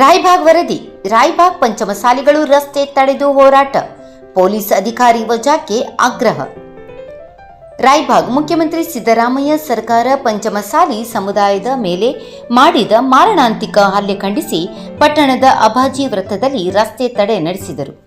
ರಾಯಬಾಗ್ ವರದಿ. ರಾಯ್ಬಾಗ್ ಪಂಚಮಸಾಲಿಗಳು ರಸ್ತೆ ತಡೆದು ಹೋರಾಟ. ಪೊಲೀಸ್ ಅಧಿಕಾರಿ ವಜಾಕ್ಕೆ ಆಗ್ರಹ. ರಾಯ್ಬಾಗ್ ಮುಖ್ಯಮಂತ್ರಿ ಸಿದ್ದರಾಮಯ್ಯ ಸರ್ಕಾರ ಪಂಚಮಸಾಲಿ ಸಮುದಾಯದ ಮೇಲೆ ಮಾಡಿದ ಮಾರಣಾಂತಿಕ ಹಲ್ಲೆ ಖಂಡಿಸಿ ಪಟ್ಟಣದ ಅಭಾಜಿ ವೃತ್ತದಲ್ಲಿ ರಸ್ತೆ ತಡೆ ನಡೆಸಿದರು.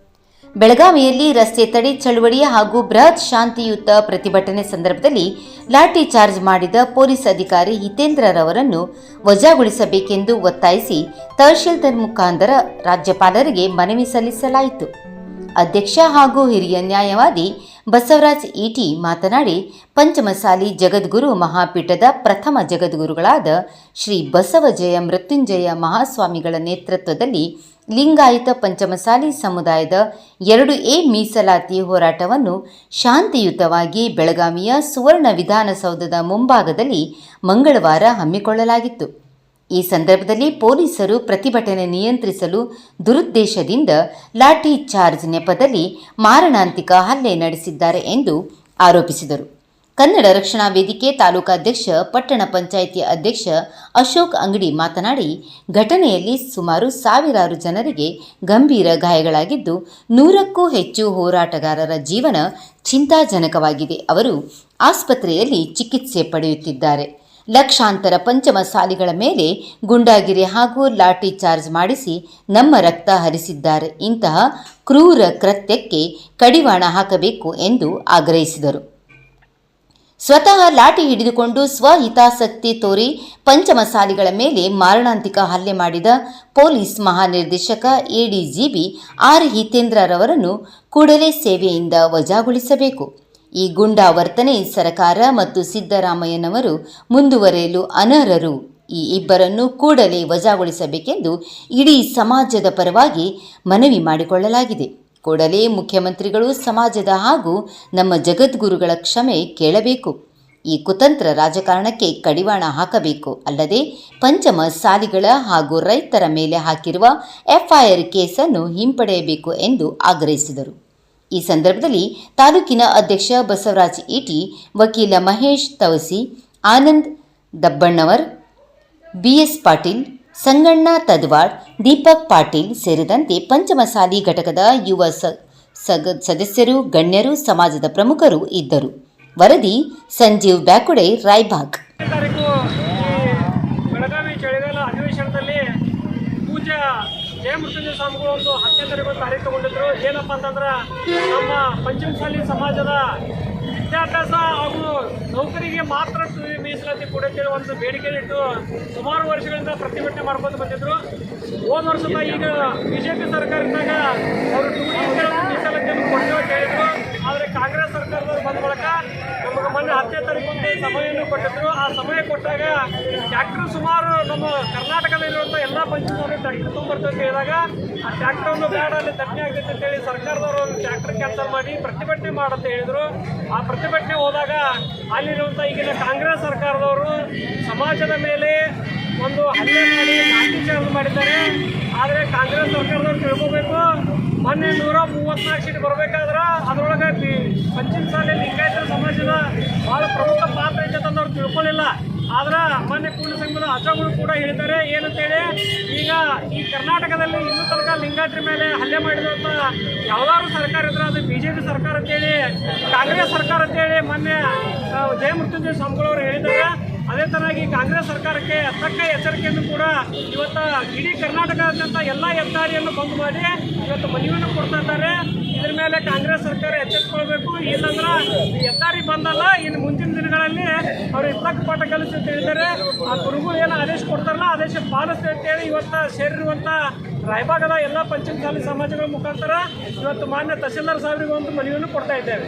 ಬೆಳಗಾವಿಯಲ್ಲಿ ರಸ್ತೆ ತಡೆ ಚಳವಳಿ ಹಾಗೂ ಬೃಹತ್ ಶಾಂತಿಯುತ ಪ್ರತಿಭಟನೆ ಸಂದರ್ಭದಲ್ಲಿ ಲಾಠಿ ಚಾರ್ಜ್ ಮಾಡಿದ ಪೊಲೀಸ್ ಅಧಿಕಾರಿ ಹಿತೇಂದ್ರರವರನ್ನು ವಜಾಗೊಳಿಸಬೇಕೆಂದು ಒತ್ತಾಯಿಸಿ ತಹಶೀಲ್ದಾರ್ ಮುಖಾಂತರ ರಾಜ್ಯಪಾಲರಿಗೆ ಮನವಿ ಸಲ್ಲಿಸಲಾಯಿತು. ಅಧ್ಯಕ್ಷ ಹಾಗೂ ಹಿರಿಯ ನ್ಯಾಯವಾದಿ ಬಸವರಾಜ್ ಇಟಿ ಮಾತನಾಡಿ, ಪಂಚಮಸಾಲಿ ಜಗದ್ಗುರು ಮಹಾಪೀಠದ ಪ್ರಥಮ ಜಗದ್ಗುರುಗಳಾದ ಶ್ರೀ ಬಸವಜಯ ಮೃತ್ಯುಂಜಯ ಮಹಾಸ್ವಾಮಿಗಳ ನೇತೃತ್ವದಲ್ಲಿ ಲಿಂಗಾಯತ ಪಂಚಮಸಾಲಿ ಸಮುದಾಯದ ಎರಡು ಎ ಮೀಸಲಾತಿ ಹೋರಾಟವನ್ನು ಶಾಂತಿಯುತವಾಗಿ ಬೆಳಗಾವಿಯ ಸುವರ್ಣ ವಿಧಾನಸೌಧದ ಮುಂಭಾಗದಲ್ಲಿ ಮಂಗಳವಾರ ಹಮ್ಮಿಕೊಳ್ಳಲಾಗಿತ್ತು. ಈ ಸಂದರ್ಭದಲ್ಲಿ ಪೊಲೀಸರು ಪ್ರತಿಭಟನೆ ನಿಯಂತ್ರಿಸಲು ದುರುದ್ದೇಶದಿಂದ ಲಾಠಿ ಚಾರ್ಜ್ ನೆಪದಲ್ಲಿ ಮಾರಣಾಂತಿಕ ಹಲ್ಲೆ ನಡೆಸಿದ್ದಾರೆ ಎಂದು ಆರೋಪಿಸಿದರು. ಕನ್ನಡ ರಕ್ಷಣಾ ವೇದಿಕೆ ತಾಲೂಕಾಧ್ಯಕ್ಷ ಪಟ್ಟಣ ಪಂಚಾಯಿತಿ ಅಧ್ಯಕ್ಷ ಅಶೋಕ್ ಅಂಗಡಿ ಮಾತನಾಡಿ, ಘಟನೆಯಲ್ಲಿ ಸುಮಾರು ಸಾವಿರಾರು ಜನರಿಗೆ ಗಂಭೀರ ಗಾಯಗಳಾಗಿದ್ದು, ನೂರಕ್ಕೂ ಹೆಚ್ಚು ಹೋರಾಟಗಾರರ ಜೀವನ ಚಿಂತಾಜನಕವಾಗಿದೆ. ಅವರು ಆಸ್ಪತ್ರೆಯಲ್ಲಿ ಚಿಕಿತ್ಸೆ ಪಡೆಯುತ್ತಿದ್ದಾರೆ. ಲಕ್ಷಾಂತರ ಪಂಚಮ ಸಾಲಿಗಳ ಮೇಲೆ ಗುಂಡಾಗಿರಿ ಹಾಗೂ ಲಾಠಿ ಚಾರ್ಜ್ ಮಾಡಿಸಿ ನಮ್ಮ ರಕ್ತ ಹರಿಸಿದ್ದಾರೆ. ಇಂತಹ ಕ್ರೂರ ಕೃತ್ಯಕ್ಕೆ ಕಡಿವಾಣ ಹಾಕಬೇಕು ಎಂದು ಆಗ್ರಹಿಸಿದರು. ಸ್ವತಃ ಲಾಠಿ ಹಿಡಿದುಕೊಂಡು ಸ್ವಹಿತಾಸಕ್ತಿ ತೋರಿ ಪಂಚಮಸಾಲಿಗಳ ಮೇಲೆ ಮಾರಣಾಂತಿಕ ಹಲ್ಲೆ ಮಾಡಿದ ಪೊಲೀಸ್ ಮಹಾನಿರ್ದೇಶಕ ಎಡಿಜಿಬಿ ಆರ್ ಹಿತೇಂದ್ರರವರನ್ನು ಕೂಡಲೇ ಸೇವೆಯಿಂದ ವಜಾಗೊಳಿಸಬೇಕು. ಈ ಗುಂಡಾ ವರ್ತನೆ ಸರಕಾರ ಮತ್ತು ಸಿದ್ದರಾಮಯ್ಯನವರು ಮುಂದುವರೆಯಲು ಅನರ್ಹರು. ಈ ಇಬ್ಬರನ್ನು ಕೂಡಲೇ ವಜಾಗೊಳಿಸಬೇಕೆಂದು ಇಡೀ ಸಮಾಜದ ಪರವಾಗಿ ಮನವಿ ಮಾಡಿಕೊಳ್ಳಲಾಗಿದೆ. ಕೂಡಲೇ ಮುಖ್ಯಮಂತ್ರಿಗಳು ಸಮಾಜದ ಹಾಗೂ ನಮ್ಮ ಜಗದ್ಗುರುಗಳ ಕ್ಷಮೆ ಕೇಳಬೇಕು. ಈ ಕುತಂತ್ರ ರಾಜಕಾರಣಕ್ಕೆ ಕಡಿವಾಣ ಹಾಕಬೇಕು. ಅಲ್ಲದೆ ಪಂಚಮ ಸಾಲಿಗಳ ಹಾಗೂ ರೈತರ ಮೇಲೆ ಹಾಕಿರುವ ಎಫ್ಐಆರ್ ಕೇಸನ್ನು ಹಿಂಪಡೆಯಬೇಕು ಎಂದು ಆಗ್ರಹಿಸಿದರು. ಈ ಸಂದರ್ಭದಲ್ಲಿ ತಾಲೂಕಿನ ಅಧ್ಯಕ್ಷ ಬಸವರಾಜ್ ಇಟಿ ವಕೀಲ ಮಹೇಶ್ ತವಸಿ, ಆನಂದ್ ದಬ್ಬಣ್ಣವರ್, ಬಿಎಸ್ ಪಾಟೀಲ್, ಸಂಗಣ್ಣ ತದ್ವಾಡ್ ದೀಪಕ್ ಪಾಟೀಲ್ ಸೇರಿದಂತೆ ಪಂಚಮಸಾಲಿ ಘಟಕದ ಯುವ ಸದಸ್ಯರು, ಗಣ್ಯರು, ಸಮಾಜದ ಪ್ರಮುಖರು ಇದ್ದರು. ವರದಿ ಸಂಜೀವ್ ಬ್ಯಾಕುಡೆ, ರಾಯ್ಬಾಗ್. ತಾರೀಕು ಬೆಳಗಾವಿ ಚಳಿಗಾಲ ಅಧಿವೇಶನದಲ್ಲಿ ಪೂಜಾ ಜಯಮೃತ್ಯುಂಜಯ ಸ್ವಾಮಿಗಳು ಒಂದು ಹತ್ತನೇ ತಾರೀಕು ತಾರೀಕು ತಗೊಂಡಿದ್ರು. ಏನಪ್ಪ ಅಂತಂದ್ರೆ ನಮ್ಮ ಪಂಚಮಸಾಲಿ ಸಮಾಜದ ವಿದ್ಯಾಭ್ಯಾಸ ಹಾಗೂ ನೌಕರಿಗೆ ಮಾತ್ರ ಮೀಸಲಾತಿ ಕೊಡುತ್ತೇವೆ ಒಂದು ಬೇಡಿಕೆ ಇಟ್ಟು ಸುಮಾರು ವರ್ಷಗಳಿಂದ ಪ್ರತಿಭಟನೆ ಮಾಡ್ಕೊಂಡು ಬಂದಿದ್ರು. ಹೋದ ವರ್ಷದ ಈಗ ಬಿಜೆಪಿ ಸರ್ಕಾರದಾಗ ಅವರು ಟೂರಿಸ್ಟ್ ಮೀಸಲಾತಿಯನ್ನು ಕೊಡ್ತೇವೆ ಅಂತ ಹೇಳಿದ್ರು ಆದರೆ ಕಾಂಗ್ರೆಸ್ ಸರ್ಕಾರದವರು ಬಂದ ಬಳಿಕ ನಮಗೆ ಮೊನ್ನೆ ಹತ್ತನೇ ತಾರೀಕು ಒಂದು ಸಮಯವನ್ನು ಕೊಟ್ಟಿದ್ರು ಆ ಸಮಯ ಕೊಟ್ಟಾಗ ಟ್ಯಾಕ್ಟರ್ ಸುಮಾರು ನಮ್ಮ ಕರ್ನಾಟಕದಲ್ಲಿರುವಂಥ ಎಲ್ಲ ಪಂಚಾಯತ್ ಟ್ಯಾಕ್ಟರ್ ತೊಗೊಂಬರ್ತೇವೆ ಅಂತ ಹೇಳಿದಾಗ ಆ ಟ್ಯಾಕ್ಟರ್ನು ಬೇಡ, ಅಲ್ಲಿ ದಂಡೆ ಆಗ್ತೈತೆ ಅಂತ ಹೇಳಿ ಸರ್ಕಾರದವರು ಒಂದು ಟ್ಯಾಕ್ಟರ್ ಕ್ಯಾನ್ಸಲ್ ಮಾಡಿ ಪ್ರತಿಭಟನೆ ಮಾಡಂತ ಹೇಳಿದ್ರು. ಆ ಪ್ರತಿಭಟನೆ ಹೋದಾಗ ಅಲ್ಲಿರುವಂಥ ಈಗಿನ ಕಾಂಗ್ರೆಸ್ ಸರ್ಕಾರದವರು ಸಮಾಜದ ಮೇಲೆ ಒಂದು ಹಲ್ಲೆ ಮಾಡಿ ಲಾಠಿಚಾರ್ಜ್ ಮಾಡಿದ್ದಾರೆ. ಆದರೆ ಕಾಂಗ್ರೆಸ್ ಸರ್ಕಾರದವ್ರು ತಿಳ್ಕೋಬೇಕು. ಮೊನ್ನೆ ನೂರ ಮೂವತ್ನಾಲ್ಕು ಸೀಟ್ ಬರಬೇಕಾದ್ರೆ ಅದರೊಳಗೆ ಪಂಚಿನ ಸಾಲಿ ಲಿಂಗಾಯತ ಸಮಾಜದ ಭಾಳ ಪ್ರಮುಖ ಪಾತ್ರ ಐತೆ ತಿಳ್ಕೊಳ್ಳಿಲ್ಲ. ಆದ್ರೆ ಮಾನ್ಯ ಪೂರ್ಣ ಸಂಘದ ಅಜಗಳು ಕೂಡ ಹೇಳ್ತಾರೆ ಏನಂತೇಳಿ, ಈಗ ಈ ಕರ್ನಾಟಕದಲ್ಲಿ ಇನ್ನೂ ತನಕ ಲಿಂಗಾಯತರ ಮೇಲೆ ಹಲ್ಲೆ ಮಾಡಿದಂಥ ಯಾವ್ದಾದ್ರು ಸರ್ಕಾರ ಇದ್ರೆ ಅದು ಬಿ ಜೆ ಪಿ ಸರ್ಕಾರ ಅಂತೇಳಿ, ಕಾಂಗ್ರೆಸ್ ಸರ್ಕಾರ ಅಂತೇಳಿ ಮೊನ್ನೆ ಜಯಮೃತ್ಯುಂಜಯ ಸ್ವಾಮಿಗಳು ಮೃತ್ಯುಂಜಯ ಸ್ವಾಮಿಗಳವರು ಹೇಳಿದ್ದಾರೆ. ಅದೇ ತರನಾಗಿ ಕಾಂಗ್ರೆಸ್ ಸರ್ಕಾರಕ್ಕೆ ತಕ್ಕ ಎಚ್ಚರಿಕೆಯನ್ನು ಕೂಡ ಇವತ್ತು ಇಡೀ ಕರ್ನಾಟಕದಾದ್ಯಂತ ಎಲ್ಲ ಹೆದ್ದಾರಿಯನ್ನು ಬಂದ್ ಮಾಡಿ ಇವತ್ತು ಮನವಿಯನ್ನು ಕೊಡ್ತಾ ಇದ್ದಾರೆ. ಇದ್ರ ಮೇಲೆ ಕಾಂಗ್ರೆಸ್ ಸರ್ಕಾರ ಎಚ್ಚರಿಸ್ಕೊಳ್ಬೇಕು ಇಲ್ಲಂದ್ರೆ ಹೆದ್ದಾರಿ ಬಂದಲ್ಲ ಇನ್ನು ಅವ್ರು ದಿನಗಳಲ್ಲಿ ಅವರು ತಕ್ಕ ಪಾಠ ಕಲಿಸಿ ಅಂತ ಹೇಳಿದ್ದಾರೆ. ಆ ಗುರುಗಳು ಏನು ಆದೇಶ ಕೊಡ್ತಾರಲ್ಲ ಆದೇಶ ಪಾಲಿಸ್ತೇವೆ ಅಂತೇಳಿ ಇವತ್ತು ಸೇರಿರುವಂಥ ರಾಯಭಾಗದ ಎಲ್ಲ ಪಂಚಮಸಾಲಿ ಸಮಾಜಗಳ ಮುಖಾಂತರ ಇವತ್ತು ಮಾನ್ಯ ತಹಸೀಲ್ದಾರ್ ಸಾಹೇಬರಿಗೆ ಒಂದು ಮನವಿಯನ್ನು ಕೊಡ್ತಾ ಇದ್ದೇವೆ.